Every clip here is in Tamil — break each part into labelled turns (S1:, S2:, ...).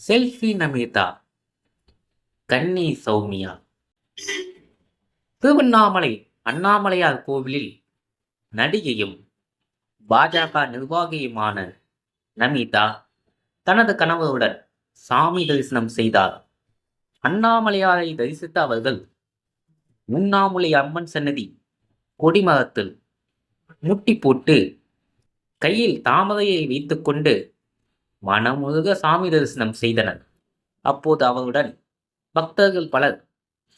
S1: செல்ஃபி நமிதா கன்னி சௌமியா. திருவண்ணாமலை அண்ணாமலையார் கோவிலில் நடிகையும் பாஜக நிர்வாகியுமான நமிதா தனது கணவருடன் சாமி தரிசனம் செய்தார். அண்ணாமலையாரை தரிசித்த அவர்கள் உண்ணாமுலை அம்மன் சன்னதி கொடிமரத்தில் முட்டி போட்டு கையில் தாமரையை வைத்துக்கொண்டு மனமுழுக சாமி தரிசனம் செய்தனர். அப்போது அவருடன் பக்தர்கள் பலர்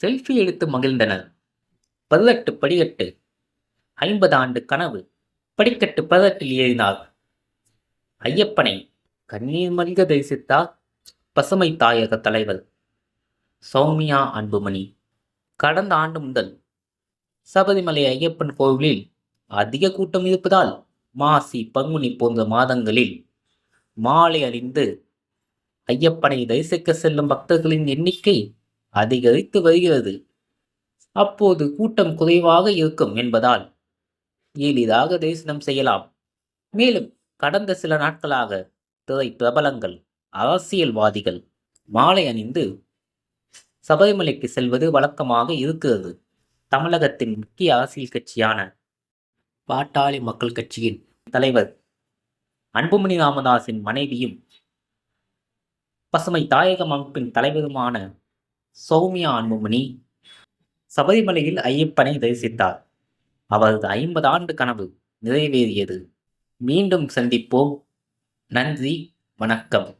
S1: செல்ஃபி எடுத்து மகிழ்ந்தனர். பதினெட்டு படிக்கட்டு ஐம்பது ஆண்டு கனவு படிக்கட்டு பதினெட்டில் ஏறினார் ஐயப்பனை கண்ணீர் மல்க தரிசித்தார் பசுமை தாயக தலைவர் சௌமியா அன்புமணி. கடந்த ஆண்டு முதல் சபரிமலை ஐயப்பன் கோவிலில் அதிக கூட்டம் இருப்பதால் மாசி பங்குனி போன்ற மாதங்களில் மாலை அணிந்து ஐயப்பனை தரிசிக்க செல்லும் பக்தர்களின் எண்ணிக்கை அதிகரித்து வருகிறது. அப்போது கூட்டம் குறைவாக இருக்கும் என்பதால் எளிதாக தரிசனம் செய்யலாம். மேலும் கடந்த சில நாட்களாக திரை பிரபலங்கள் அரசியல்வாதிகள் மாலை அணிந்து சபரிமலைக்கு செல்வது வழக்கமாக இருக்கிறது. தமிழகத்தின் முக்கிய அரசியல் கட்சியான பாட்டாளி மக்கள் கட்சியின் தலைவர் அன்புமணி ராமதாஸின் மனைவியும் பசுமை தாயகம் அமைப்பின் தலைவருமான சௌமியா அன்புமணி சபரிமலையில் ஐயப்பனை தரிசித்தார். அவரது ஐம்பது ஆண்டு கனவு நிறைவேறியது. மீண்டும் சந்திப்போம். நன்றி வணக்கம்.